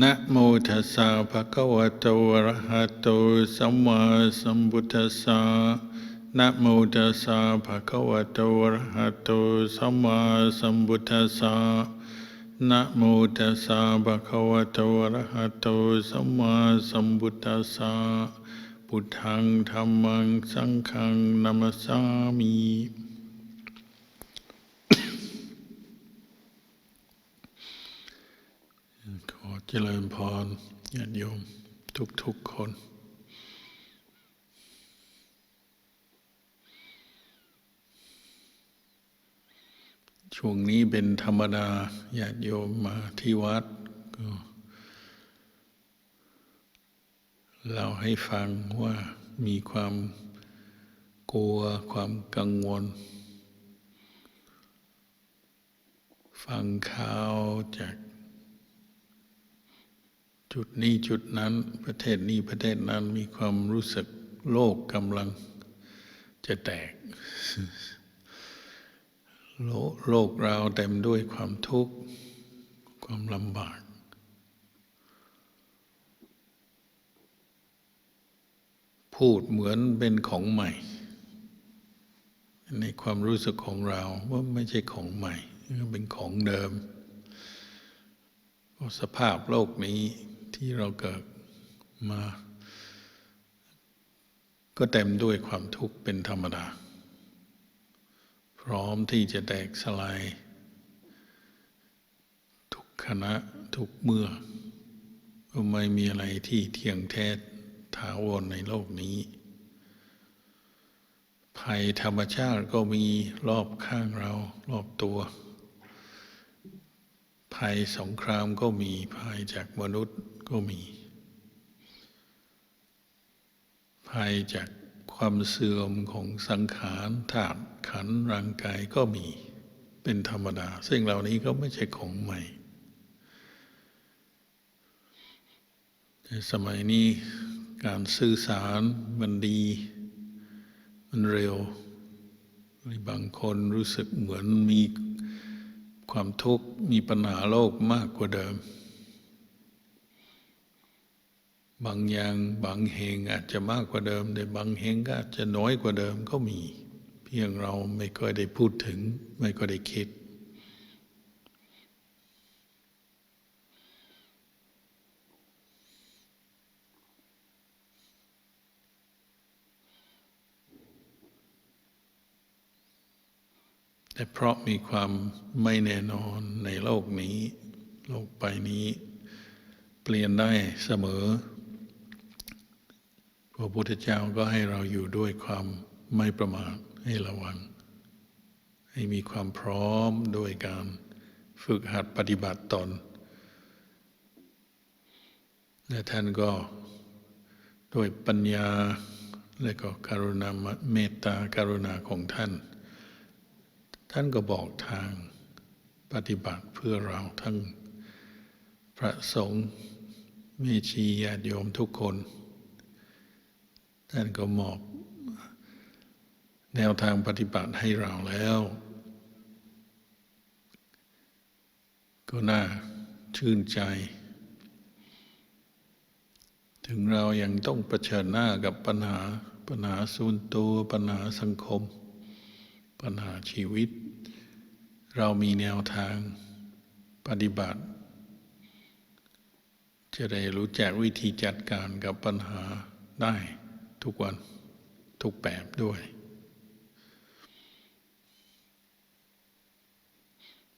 นะโมตัสสะภะคะวะโตอะระหะโตสัมมาสัมพุทธัสสะนะโมตัสสะภะคะวะโตอะระหะโตสัมมาสัมพุทธัสสะ นะโมตัสสะภะคะวะโตอะระหะโตสัมมาสัมพุทธัสสะพุทธังธัมมังสังฆังนัมสสามิขอเจริญพรญาติโยมทุกๆคน ช่วงนี้เป็นธรรมดาญาติโยมมาที่วัดก็เล่าให้ฟังว่ามีความกลัวความกังวล ฟังข่าวจากจุดนี้จุดนั้นประเทศนี้ประเทศนั้นมีความรู้สึกโลกกำลังจะแตก โลกเราเต็มด้วยความทุกข์ ความลำบาก พูดเหมือนเป็นของใหม่ ในความรู้สึกของเราว่าไม่ใช่ของใหม่เป็นของเดิม สภาพโลกนี้ที่เราเกิดมา ก็เต็มด้วยความทุกข์เป็นธรรมดา พร้อมที่จะแตกสลาย ทุกขณะทุกเมื่อไม่มีอะไรที่เที่ยงแท้ถาวรในโลกนี้ ภัยธรรมชาติก็มีรอบข้างเรารอบตัว ภัยสงครามก็มีภัยจากมนุษย์ก็มี ภัยจาก ความเสื่อมของสังขารธาตุขันร่างกายก็มีเป็นธรรมดา ซึ่งเหล่านี้ก็ไม่ใช่ของใหม่แต่สมัยนี้การสื่อสารมันดี มันเร็ว บางคนรู้สึกเหมือนมีความทุกข์มีปัญหาโลกมากกว่าเดิม บางอย่างบางแห่งอาจจะมากกว่าเดิม แต่บางแห่งก็อาจจะน้อยกว่าเดิมก็มี เพียงเราไม่ค่อยได้พูดถึง ไม่ค่อยได้คิด แต่เพราะมีความไม่แน่นอนในโลกนี้ โลกใบนี้ เปลี่ยนได้เสมอ ระพุทธเจ้าก็ให้เราอยู่ด้วยความไม่ประมาทให้ระวัง ให้มีความพร้อมโดยการฝึกหัดปฏิบัติตนและท่านก็โดยปัญญาและก็การุณาเมตตาการุณาของท่าน ท่านก็บอกทางปฏิบัติเพื่อเราทั้งพระสงฆ์เมชีญาติโยมทุกคน ท่านก็มอบแนวทางปฏิบัติให้เราแล้ว ก็น่าชื่นใจ ถึงเรายังต้องเผชิญหน้ากับปัญหาปัญหาส่วนตัวปัญหาสังคม ปัญหาชีวิต เรามีแนวทางปฏิบัติ จะได้รู้จักวิธีจัดการกับปัญหาได้ ทุกวันทุกแบบด้วย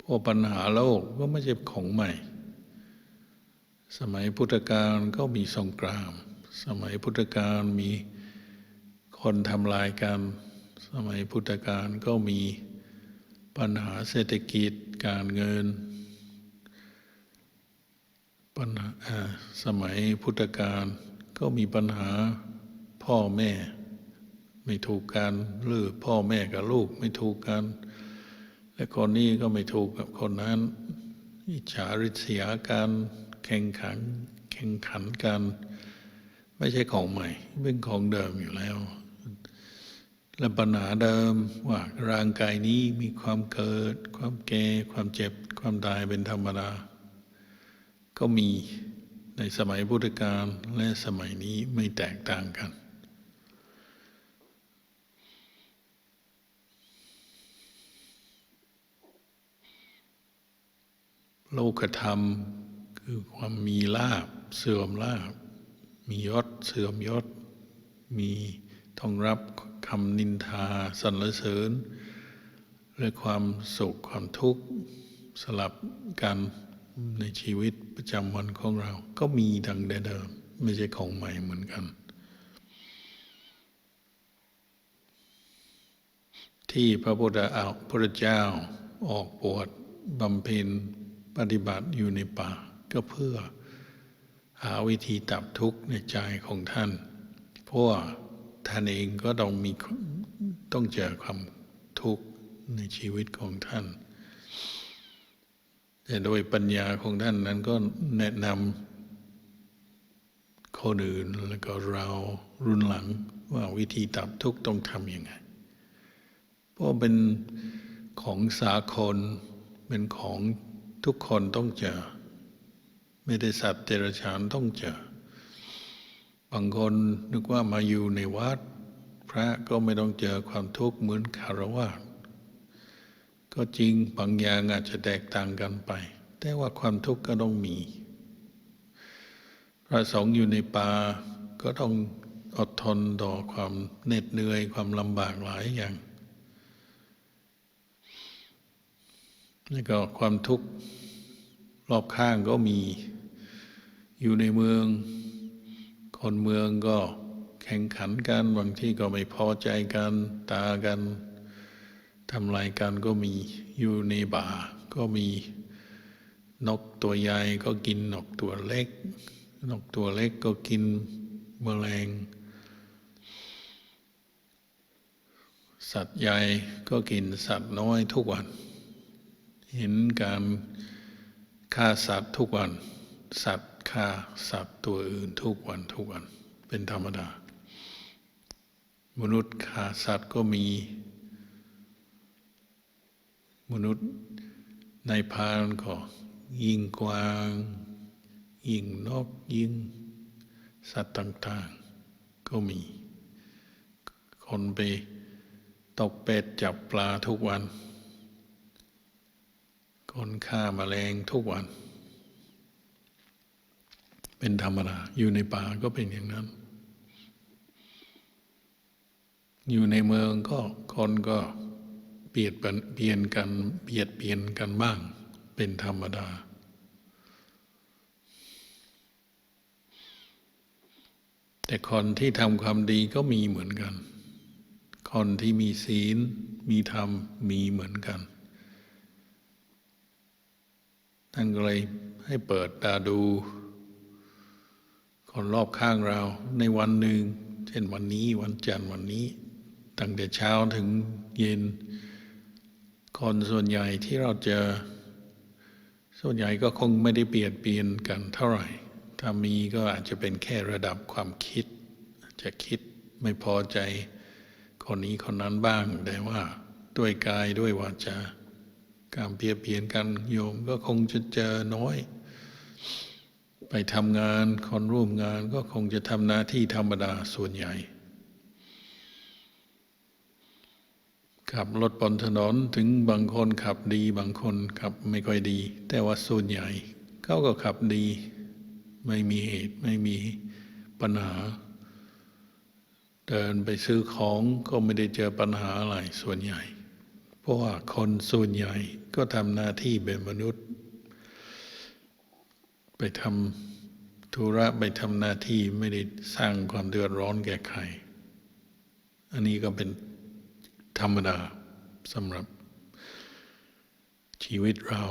พราะปัญหาโลกก็ไม่ใช่ของใหม่ สมัยพุทธกาลก็มีสงคราม สมัยพุทธกาลมีคนทำลายกัน สมัยพุทธกาลก็มีปัญหาเศรษฐกิจการเงินปัญหาสมัยพุทธกาลก็มีปัญหา พ่อแม่ ไม่ถูกกันหรือพ่อแม่กับลูกไม่ถูกกัน และคนนี้ก็ไม่ถูกกับคนนั้นอิจฉาริษยาการแข่งขัน แข่งขันกัน ไม่ใช่ของใหม่ เป็นของเดิมอยู่แล้วและปัญหาเดิมว่าร่างกายนี้มีความเกิด ความแก่ ความเจ็บ ความตายเป็นธรรมดา ก็มีในสมัยพุทธกาลและสมัยนี้ไม่แตกต่างกัน โลกธรรมคือความมีลาบเสื่อมลาบ มียศเสื่อมยศ มีต้องรับคำนินทาสรรเสริญและความสุขความทุกข์สลับกันในชีวิตประจำวันของเรา ก็มีดังเดิมไม่ใช่ของใหม่เหมือนกัน ที่พระพุทธเอาพระเจ้าออกบวชบำเพ็ญ ปฏิบัติอยู่ในป่า ก็เพื่อหาวิธีตับทุกข์ในใจของท่าน เพราะว่าท่านเองก็ต้องมีต้องเจอความทุกข์ในชีวิตของท่าน แต่โดยปัญญาของท่านนั้นก็แนะนำคนอื่นแล้วก็เรารุ่นหลังว่าวิธีตับทุกข์ต้องทำยังไง เพราะเป็นของสากลเป็นของ ทุกคนต้องเจอ ไม่ได้สัตว์เดรัจฉานต้องเจอ บางคนนึกว่ามาอยู่ในวัด พระก็ไม่ต้องเจอความทุกข์เหมือนคารวะก็จริงบางอย่างอาจจะแตกต่างกันไป แต่ว่าความทุกข์ก็ต้องมี พระสงฆ์อยู่ในป่าก็ต้องอดทนต่อความเหน็ดเหนื่อยความลำบากหลายอย่าง แล้วก็ความทุกข์รอบข้างก็มีอยู่ในเมือง คนเมืองก็แข่งขันกันบางที่ก็ไม่พอใจกันตากันทำลายกันก็มีอยู่ในบ่าก็มีนกตัวใหญ่ก็กินนกตัวเล็ก นกตัวเล็กก็กินแมลง สัตว์ใหญ่ก็กินสัตว์น้อยทุกวัน เห็นการฆ่าสัตว์ทุกวัน สัตว์ฆ่าสัตว์ตัวอื่นทุกวันทุกวัน เป็นธรรมดา มนุษย์ฆ่าสัตว์ก็มี มนุษย์ในพานก็ยิงกวาง ยิงนกยิง สัตว์ต่างๆ ก็มี คนไปตกเป็ดจับปลาทุกวัน คนฆ่ามาแมลงทุกวัน เป็นธรรมดาอยู่ในป่าก็เป็นอย่างนั้น อยู่ในเมืองก็คนก็เปลี่ยดเปลี่ยนกันเบียดเบียนกันบ้าง เป็นธรรมดาแต่คนที่ทำความดีก็มีเหมือนกัน คนที่มีศีล มีธรรม มีเหมือนกัน ท่านก็เลยให้เปิดตาดู คนรอบข้างเราในวันหนึ่ง เช่นวันนี้วันจันทร์วันนี้ ตั้งแต่เช้าถึงเย็น คนส่วนใหญ่ที่เราเจอ ส่วนใหญ่ก็คงไม่ได้เปลี่ยนเปลี่ยนกันเท่าไหร่ ถ้ามีก็อาจจะเป็นแค่ระดับความคิด จะคิดไม่พอใจ คนนี้คนนั้นบ้าง แต่ว่าด้วยกายด้วยวาจา การเปรียบเพียนกันโยมก็คงจะเจอน้อย ไปทำงานคนร่วมงานก็คงจะทำหน้าที่ธรรมดาส่วนใหญ่ ขับรถบนถนนถึงบางคนขับดีบางคนขับไม่ค่อยดี แต่ว่าส่วนใหญ่เขาก็ขับดี ไม่มีเหตุไม่มีปัญหา เดินไปซื้อของก็ไม่ได้เจอปัญหาอะไรส่วนใหญ่ เพราะว่าคนส่วนใหญ่ก็ทำหน้าที่เป็นมนุษย์ ไปทำธุระไปทำหน้าที่ไม่ได้สร้างความเดือดร้อนแก่ใคร อันนี้ก็เป็นธรรมดาสำหรับชีวิตเรา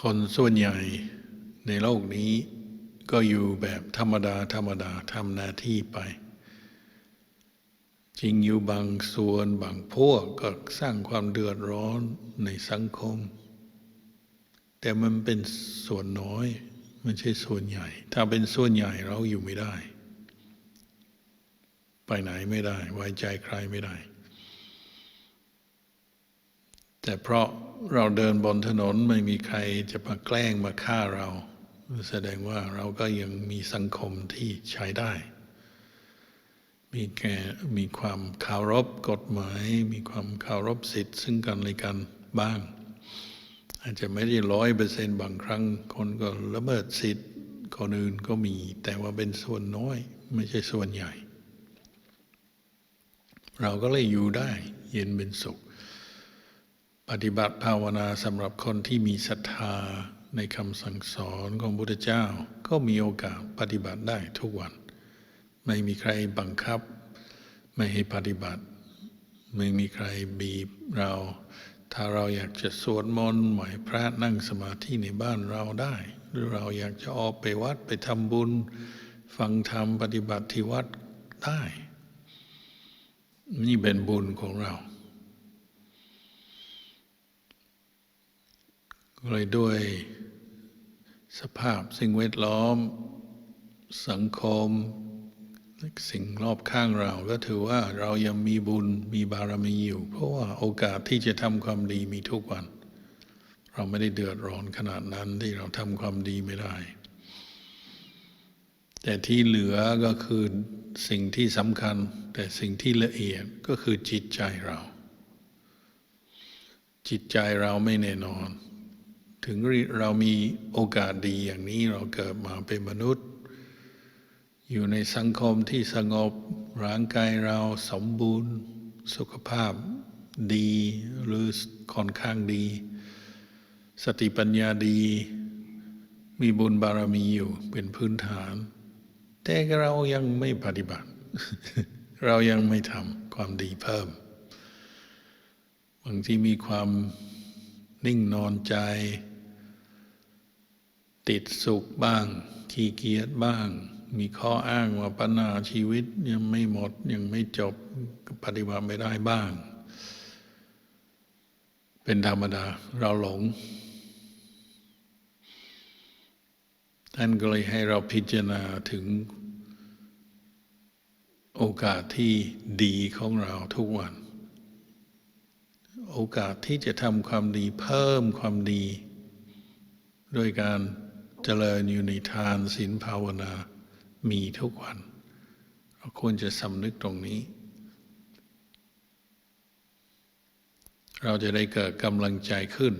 คนส่วนใหญ่ในโลกนี้ก็อยู่แบบธรรมดาธรรมดาทำหน้าที่ไป จริงอยู่บางส่วนบางพวกก็สร้างความเดือดร้อนในสังคม แต่มันเป็นส่วนน้อยไม่ใช่ส่วนใหญ่ ถ้าเป็นส่วนใหญ่เราอยู่ไม่ได้ ไปไหนไม่ได้ ไว้ใจใครไม่ได้ แต่เพราะเราเดินบนถนนไม่มีใครจะมาแกล้งมาฆ่าเรา แสดงว่าเราก็ยังมีสังคมที่ใช้ได้ มีแก่มีความเคารพกฎหมาย มีความเคารพสิทธิ์ซึ่งกันและกันบ้าง อาจจะไม่ได้ร้อยเปอร์เซ็นต์บางครั้ง คนก็ละเมิดสิทธิ์คนอื่นก็มี แต่ว่าเป็นส่วนน้อย ไม่ใช่ส่วนใหญ่ เราก็เลยอยู่ได้ เย็นเป็นสุข ปฏิบัติภาวนาสำหรับคนที่มีศรัทธาในคำสั่งสอนของพระพุทธเจ้า ก็มีโอกาสปฏิบัติได้ทุกวัน ไม่มีใครบังคับ ไม่ให้ปฏิบัติ ไม่มีใครบีบเรา ถ้าเราอยากจะสวดมนต์ไหวพระนั่งสมาธิในบ้านเราได้ หรือเราอยากจะออกไปวัดไปทำบุญ ฟังธรรมปฏิบัติที่วัดได้ นี่เป็นบุญของเราเลยด้วยสภาพสิ่งแวดล้อม สังคม สิ่งรอบข้างเรา ก็ถือว่าเรายังมีบุญมีบารมีอยู่ เพราะว่าโอกาสที่จะทำความดีมีทุกวัน เราไม่ได้เดือดร้อนขนาดนั้นที่เราทำความดีไม่ได้ แต่ที่เหลือก็คือสิ่งที่สำคัญ แต่สิ่งที่ละเอียดก็คือจิตใจเรา จิตใจเราไม่แน่นอน ถึงเรามีโอกาสดีอย่างนี้เราเกิดมาเป็นมนุษย์ อยู่ในสังคมที่สงบร่างกายเราสมบูรณ์ สุขภาพดีหรือค่อนข้างดี สติปัญญาดี มีบุญบารมีอยู่เป็นพื้นฐาน แต่เรายังไม่ปฏิบัติ เรายังไม่ทำความดีเพิ่ม บางที่มีความนิ่งนอนใจ ติดสุขบ้าง ขี้เกียจบ้าง มีข้ออ้างว่าปัญหาชีวิตยังไม่หมดยังไม่จบปฏิบัติไม่ได้บ้าง เป็นธรรมดาเราหลง ท่านก็เลยให้เราพิจารณาถึงโอกาสที่ดีของเราทุกวัน โอกาสที่จะทำความดีเพิ่มความดีด้วยการเจริญอยู่ในทานศีลภาวนา มีทุกวันเราควรจะสำนึกตรงนี้ เราจะได้เกิดกำลังใจขึ้น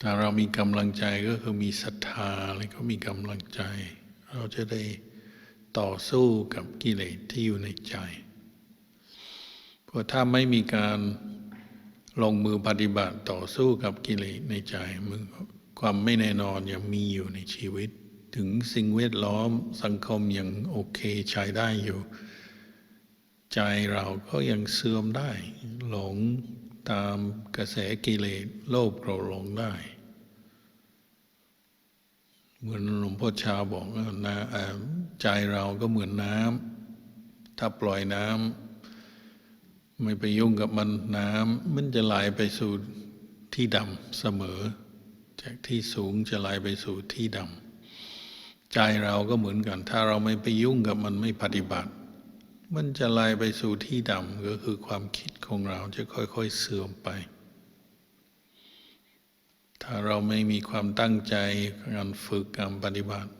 ถ้าเรามีกำลังใจก็คือมีศรัทธาแล้วก็มีกำลังใจ เราจะได้ต่อสู้กับกิเลสที่อยู่ในใจ เพราะถ้าไม่มีการ ลงมือปฏิบัติต่อสู้กับกิเลสในใจมึงความไม่แน่นอนยังมีอยู่ในชีวิต ถึงสิ่งแวดล้อมสังคมยังโอเคใช้ได้อยู่ ใจเราก็ยังเสื่อมได้ หลงตามกระแสกิเลสโลภโกรธหลงได้ เหมือนหลวงพ่อชาบอกว่านะใจเราก็เหมือนน้ำถ้าปล่อยน้ำ ไม่ไปยุ่งกับมันน้ำมันจะไหลไปสู่ที่ดำเสมอ จากที่สูงจะไหลไปสู่ที่ดำใจเราก็เหมือนกัน ถ้าเราไม่ไปยุ่งกับมันไม่ปฏิบัติ มันจะไหลไปสู่ที่ดำก็คือความคิดของเราจะค่อย ๆ เสื่อมไป ถ้าเราไม่มีความตั้งใจการฝึกการปฏิบัติ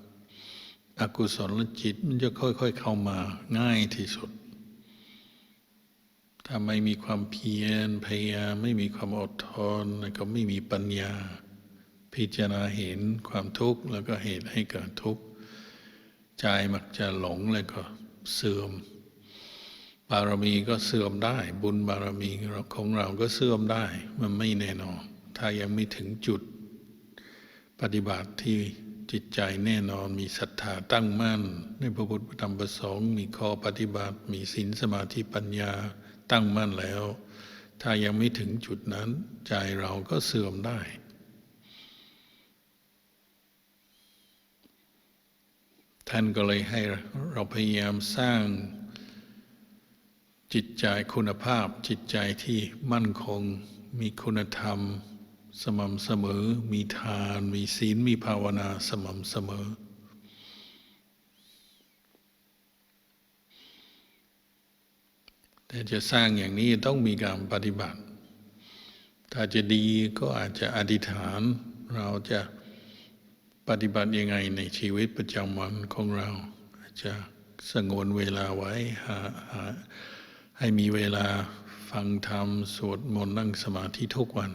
อกุศลจิตมันจะค่อย ๆ เข้ามาง่ายที่สุด ถ้าไม่มีความเพียรพยายามไม่มีความอดทนแล้วก็ไม่มีปัญญา พิจารณาเห็นความทุกข์แล้วก็เหตุให้เกิดทุกข์ใจมักจะหลงแล้วก็เสื่อม บารมีก็เสื่อมได้ บุญบารมีของเราก็เสื่อมได้มันไม่แน่นอน ถ้ายังไม่ถึงจุด ปฏิบัติที่จิตใจแน่นอนมีศรัทธาตั้งมั่น ในพระพุทธธรรมประสงค์มีข้อปฏิบัติมีศีลสมาธิปัญญา ตั้งมั่นแล้ว ถ้ายังไม่ถึงจุดนั้น ใจเราก็เสื่อมได้ ท่านก็เลยให้เราพยายามสร้างจิตใจคุณภาพจิตใจที่มั่นคง มีคุณธรรม สม่ำเสมอ มีทาน มีศีลมีภาวนาสม่ำเสมอ แต่จะสร้างอย่างนี้ต้องมีการปฏิบัติ ถ้าจะดีก็อาจจะอธิษฐาน เราจะปฏิบัติยังไงในชีวิตประจำวันของเราจจะสงวนเวลาไว้หาหาให้มีเวลาฟังธรรม สวดมนต์นั่งสมาธิทุกวัน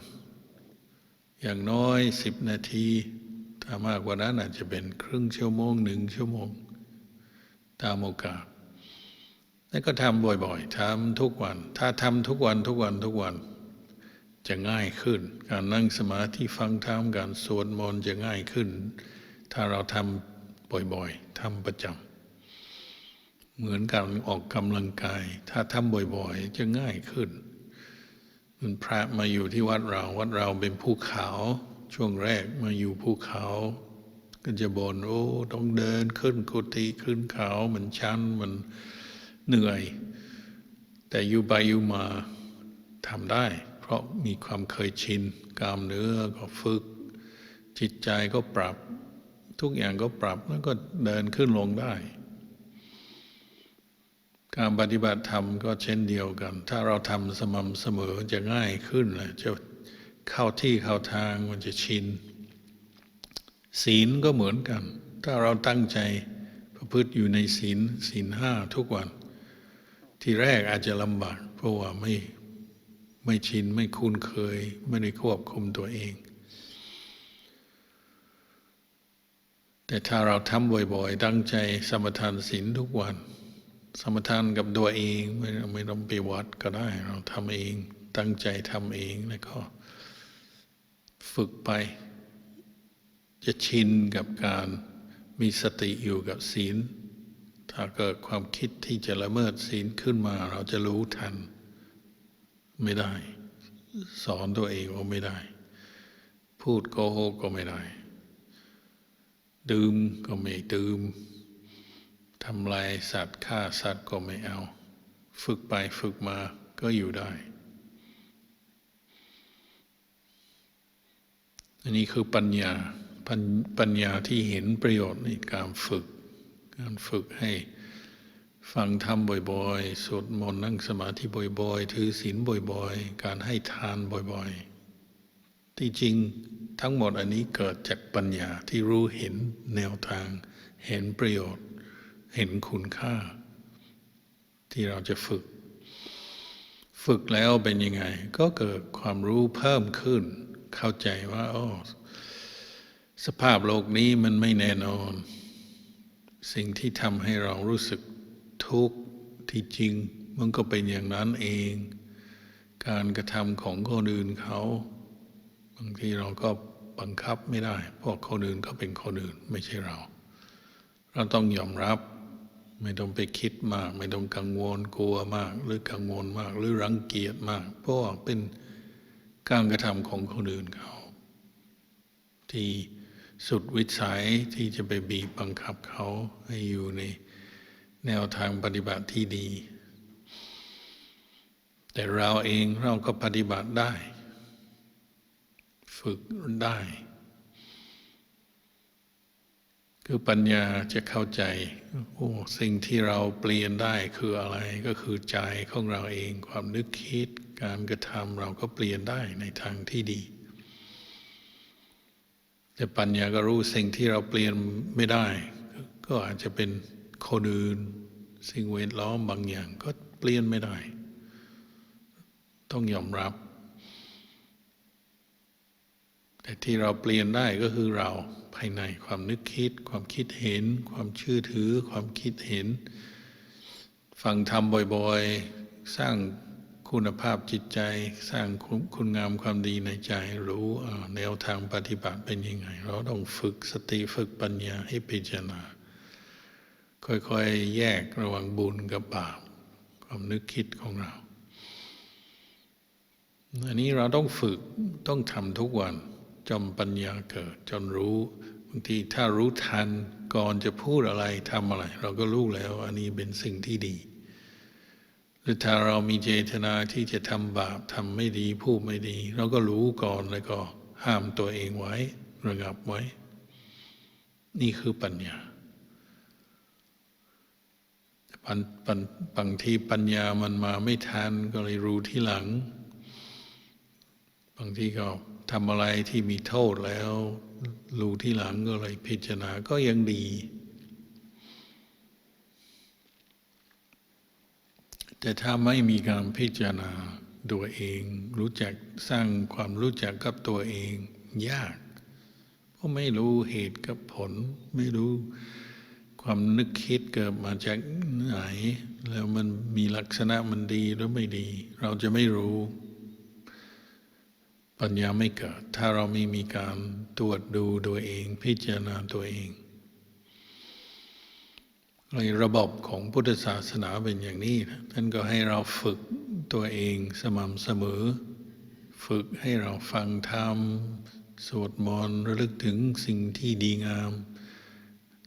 อย่างน้อยสิบนาที ถ้ามากกว่านั้นอาจจะเป็นครึ่งชั่วโมงหนึ่งชั่วโมง ตามโอกาส แล้วก็ทำบ่อยๆทำทุกวัน ถ้าทำทุกวันทุกวันทุกวัน จะง่ายขึ้น การนั่งสมาธิฟังธรรมการสวดมนต์จะง่ายขึ้น ถ้าเราทำบ่อยๆทำประจำเหมือนการออกกำลังกาย ถ้าทำบ่อยๆ จะง่ายขึ้นมันพระมาอยู่ที่วัดเราวัดเราเป็นภูเขา ช่วงแรกมาอยู่ภูเขา ก็จะบ่นโอ้ต้องเดินขึ้นกุฏิขึ้นเขา มันชันมัน เหนื่อย แต่อยู่ไปอยู่มาทำได้ เพราะมีความเคยชินกล้ามเนื้อก็ฝึก จิตใจก็ปรับ ทุกอย่างก็ปรับแล้วก็เดินขึ้นลงได้ การปฏิบัติธรรมก็เช่นเดียวกัน ถ้าเราทำสม่ำเสมอจะง่ายขึ้นเลยจะเข้าที่เข้าทางมันจะชินศีลก็เหมือนกัน ถ้าเราตั้งใจประพฤติอยู่ในศีลศีลห้าทุกวัน ที่แรกอาจจะลำบากเพราะว่าไม่ไม่ชินไม่คุ้นเคย ไม่ได้ควบคุมตัวเอง แต่ถ้าเราทำบ่อยๆ ตั้งใจสมทานศีลทุกวัน สมทานกับตัวเองไม่ไม่ต้องไปวัดก็ได้ เราทำเอง ตั้งใจทำเองแล้วก็ ฝึกไป จะชินกับการมีสติอยู่กับศีล ถ้าเกิดความคิดที่จะละเมิดศีลขึ้นมา เราจะรู้ทัน ไม่ได้ สอนตัวเองว่าไม่ได้ พูดโกหกก็ไม่ได้ ดื่มก็ไม่ดื่มทำลายสัตว์ฆ่าสัตว์ก็ไม่เอา ฝึกไปฝึกมาก็อยู่ได้ อันนี้คือปัญญา ปัญญาที่เห็นประโยชน์ในการฝึก การฝึกให้ฟังธรรมบ่อยๆ สวดมนต์นั่งสมาธิบ่อยๆ ถือศีลบ่อยๆ การให้ทานบ่อยๆ ที่จริงทั้งหมดอันนี้เกิดจากปัญญาที่รู้เห็นแนวทาง เห็นประโยชน์ เห็นคุณค่า ที่เราจะฝึก ฝึกแล้วเป็นยังไง ก็เกิดความรู้เพิ่มขึ้น เข้าใจว่าโอ้สภาพโลกนี้มันไม่แน่นอน สิ่งที่ทำให้เรารู้สึกทุกข์ที่จริงมันก็เป็นอย่างนั้นเอง การกระทำของคนอื่นเขา บางทีเราก็บังคับไม่ได้ เพราะคนอื่นเขาเป็นคนอื่นไม่ใช่เรา เราต้องยอมรับ ไม่ต้องไปคิดมาก ไม่ต้องกังวลกลัวมาก หรือกังวลมาก หรือรังเกียจมาก เพราะเป็นการกระทำของคนอื่นเขา ที่ สุดวิสัยที่จะไปบีบบังคับเขาให้อยู่ในแนวทางปฏิบัติที่ดี แต่เราเองเราก็ปฏิบัติได้ ฝึกได้ คือปัญญาจะเข้าใจโอ้สิ่งที่เราเปลี่ยนได้คืออะไรก็คือใจของเราเองความนึกคิดการกระทำเราก็เปลี่ยนได้ในทางที่ดี แต่ปัญญาก็รู้สิ่งที่เราเปลี่ยนไม่ได้ ก็อาจจะเป็นคนอื่นสิ่งแวดล้อมบางอย่างก็เปลี่ยนไม่ได้ ต้องยอมรับ แต่ที่เราเปลี่ยนได้ก็คือเราภายในความนึกคิด ความคิดเห็น ความชื่อถือ ความคิดเห็น ฟังธรรมบ่อยๆ สร้าง คุณภาพจิตใจสร้างคุณงามความดีในใจรู้แนวทางปฏิบัติเป็นยังไง เราต้องฝึกสติฝึกปัญญาให้พิจารณา ค่อยๆ แยกระหว่างบุญกับบาปความนึกคิดของเรา อันนี้เราต้องฝึกต้องทำทุกวันจนปัญญาเกิด จนรู้บางทีถ้ารู้ทันก่อนจะพูดอะไรทำอะไร เราก็รู้แล้ว อันนี้เป็นสิ่งที่ดี รือถ้าเรามีเจตนาที่จะทำบาปทำไม่ดีพูดไม่ดี เราก็รู้ก่อนแล้วก็ห้ามตัวเองไว้ ระงับไว้ นี่คือปัญญาบางบางบางทีปัญญามันมาไม่ทันก็เลยรู้ที่หลัง บางทีก็ทำอะไรที่มีโทษแล้ว รู้ที่หลังก็เลยพิจารณาก็ยังดี แต่ถ้าไม่มีการพิจารณาตัวเอง รู้จักสร้างความรู้จักกับตัวเอง ยาก เพราะไม่รู้เหตุกับผล ไม่รู้ความนึกคิดเกิดมาจากไหน แล้วมันมีลักษณะมันดีหรือไม่ดี เราจะไม่รู้ ปัญญาไม่เกิด ถ้าเราไม่มีการตรวจดูตัวเอง พิจารณาตัวเอง ในระบบของพุทธศาสนาเป็นอย่างนี้นะท่านก็ให้เราฝึกตัวเองสม่ำเสมอ ฝึกให้เราฟังธรรมสวดมนต์ระลึกถึงสิ่งที่ดีงาม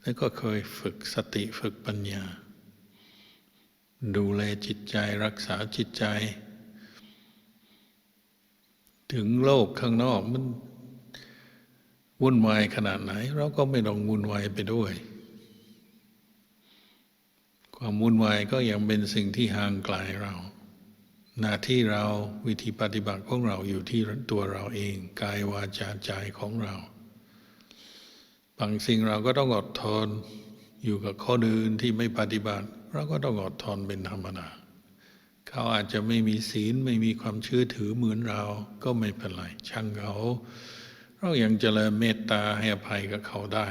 แล้วก็เคยฝึกสติฝึกปัญญา ดูแลจิตใจรักษาจิตใจ ถึงโลกข้างนอกมันวุ่นวายขนาดไหน เราก็ไม่ต้องวุ่นวายไปด้วย ความวุ่นวายก็ยังเป็นสิ่งที่ห่างไกลเรา หน้าที่เราวิธีปฏิบัติของเราอยู่ที่ตัวเราเองกายวาจาใจของเรา บางสิ่งเราก็ต้องอดทนอยู่กับข้ออื่นที่ไม่ปฏิบัติ เราก็ต้องอดทนเป็นธรรมดาเขาอาจจะไม่มีศีลไม่มีความเชื่อถือเหมือนเราก็ไม่เป็นไรช่างเขา เรายังเจริญเมตตาให้อภัยกับเขาได้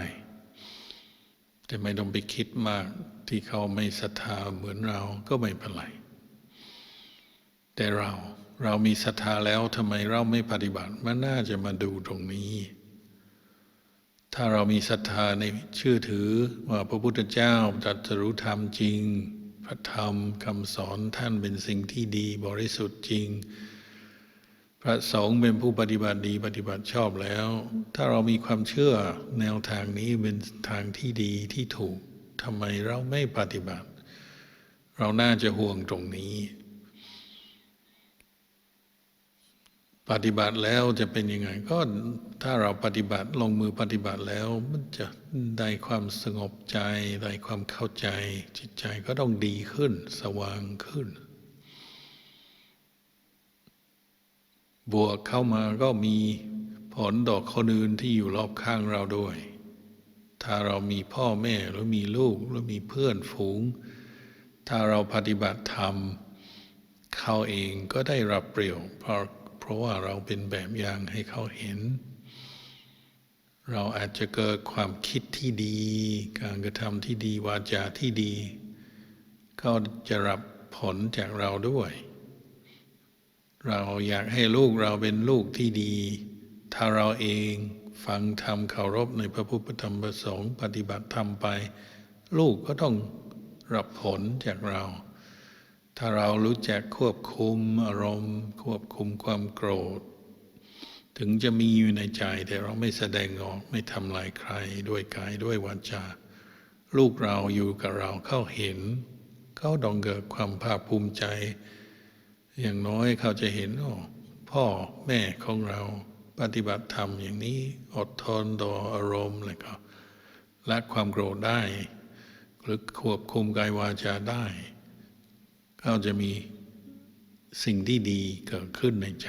แต่ไม่ต้องไปคิดมากที่เขาไม่ศรัทธาเหมือนเราก็ไม่เป็นไรแต่เราเรามีศรัทธาแล้วทำไมเราไม่ปฏิบัติมันน่าจะมาดูตรงนี้ ถ้าเรามีศรัทธาในเชื่อถือว่าพระพุทธเจ้าตรัสรู้ธรรมจริง พระธรรมคำสอนท่านเป็นสิ่งที่ดีบริสุทธิ์จริง พระสงฆ์เป็นผู้ปฏิบัติดีปฏิบัติชอบแล้ว ถ้าเรามีความเชื่อแนวทางนี้เป็นทางที่ดีที่ถูกทำไมเราไม่ปฏิบัติ เราน่าจะห่วงตรงนี้ ปฏิบัติแล้วจะเป็นยังไง ก็ถ้าเราปฏิบัติลงมือปฏิบัติแล้ว มันจะได้ความสงบใจ ได้ความเข้าใจ จิตใจก็ต้องดีขึ้น สว่างขึ้น บวกเข้ามาก็มีผลต่อคนอื่นที่อยู่รอบข้างเราด้วย ถ้าเรามีพ่อแม่หรือมีลูกหรือมีเพื่อนฝูง ถ้าเราปฏิบัติธรรม เขาเองก็ได้รับเปรียวเพราะเพราะว่าเราเป็นแบบอย่างให้เขาเห็น เราอาจจะเกิดความคิดที่ดี การกระทำที่ดีวาจาที่ดี เขาจะรับผลจากเราด้วย เราอยากให้ลูกเราเป็นลูกที่ดี ถ้าเราเองฟังธรรมเคารพในพระพุทธธรรมประสงค์ปฏิบัติธรรมไป ลูกก็ต้องรับผลจากเรา ถ้าเรารู้จักควบคุมอารมณ์ ควบคุมความโกรธ ถึงจะมีอยู่ในใจแต่เราไม่แสดงออกไม่ทำลายใครด้วยกายด้วยวาจา ลูกเราอยู่กับเราเข้าเห็น เขาดองเกิดความภาคภูมิใจ อย่างน้อยเขาจะเห็นโอ้พ่อแม่ของเราปฏิบัติธรรมอย่างนี้อดทนต่ออารมณ์แล้วก็ละความโกรธได้ หรือควบคุมกายวาจาได้เขาจะมีสิ่งที่ดีเกิดขึ้นในใจ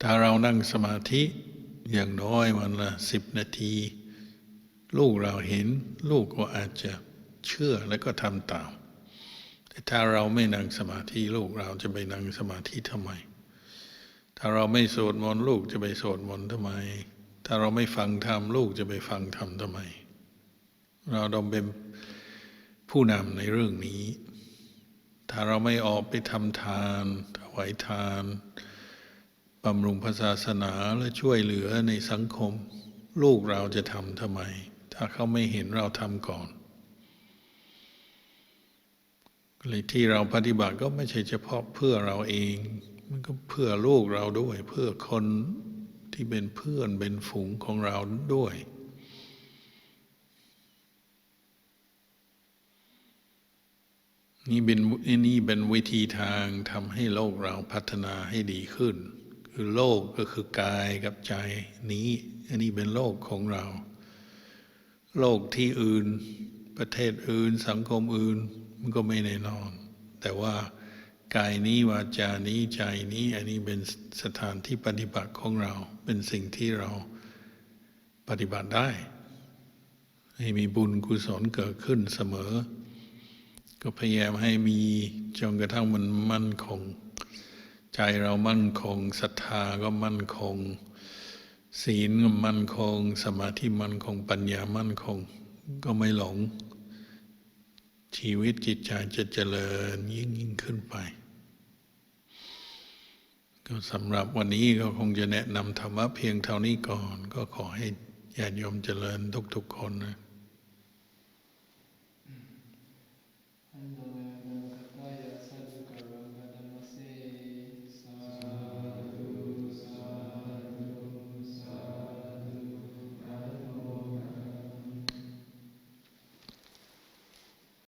ถ้าเรานั่งสมาธิอย่างน้อยวันละสิบนาที ลูกเราเห็นลูกก็อาจจะเชื่อและก็ทำตาม แต่ถ้าเราไม่นั่งสมาธิลูกเราจะไปนั่งสมาธิทำไม ถ้าเราไม่สวดมนต์ลูกจะไปสวดมนต์ทำไม ถ้าเราไม่ฟังธรรมลูกจะไปฟังธรรมทำไม เราต้องเป็นผู้นำในเรื่องนี้ ถ้าเราไม่ออกไปทำทานถวายทานบำรุงพระศาสนาและช่วยเหลือในสังคม ลูกเราจะทำทำไม ถ้าเขาไม่เห็นเราทำก่อน เลยที่เราปฏิบัติก็ไม่ใช่เฉพาะเพื่อเราเอง มันก็เพื่อลูกเราด้วย เพื่อคนที่เป็นเพื่อนเป็นฝูงของเราด้วย นี่เป็นนี่เป็นวิธีทางทำให้โลกเราพัฒนาให้ดีขึ้น คือโลกก็คือกายกับใจนี้ อันนี้เป็นโลกของเรา โลกที่อื่น ประเทศอื่น สังคมอื่น มันก็ไม่แน่นอน แต่ว่ากายนี้วาจานี้ใจนี้ อันนี้เป็นสถานที่ปฏิบัติของเรา เป็นสิ่งที่เราปฏิบัติได้ ให้มีบุญกุศลเกิดขึ้นเสมอ ก็พยายามให้มีจนกระทั่งมันมั่นคง ใจเรามั่นคงศรัทธาก็มั่นคง ศีลก็มั่นคง สมาธิมั่นคงปัญญามั่นคง ก็ไม่หลง ชีวิตจิตใจจะเจริญยิ่งยิ่งขึ้นไป ก็สำหรับวันนี้ก็คงจะแนะนำธรรมะเพียงเท่านี้ก่อน ก็ขอให้ญาติโยมเจริญทุกๆคนนะ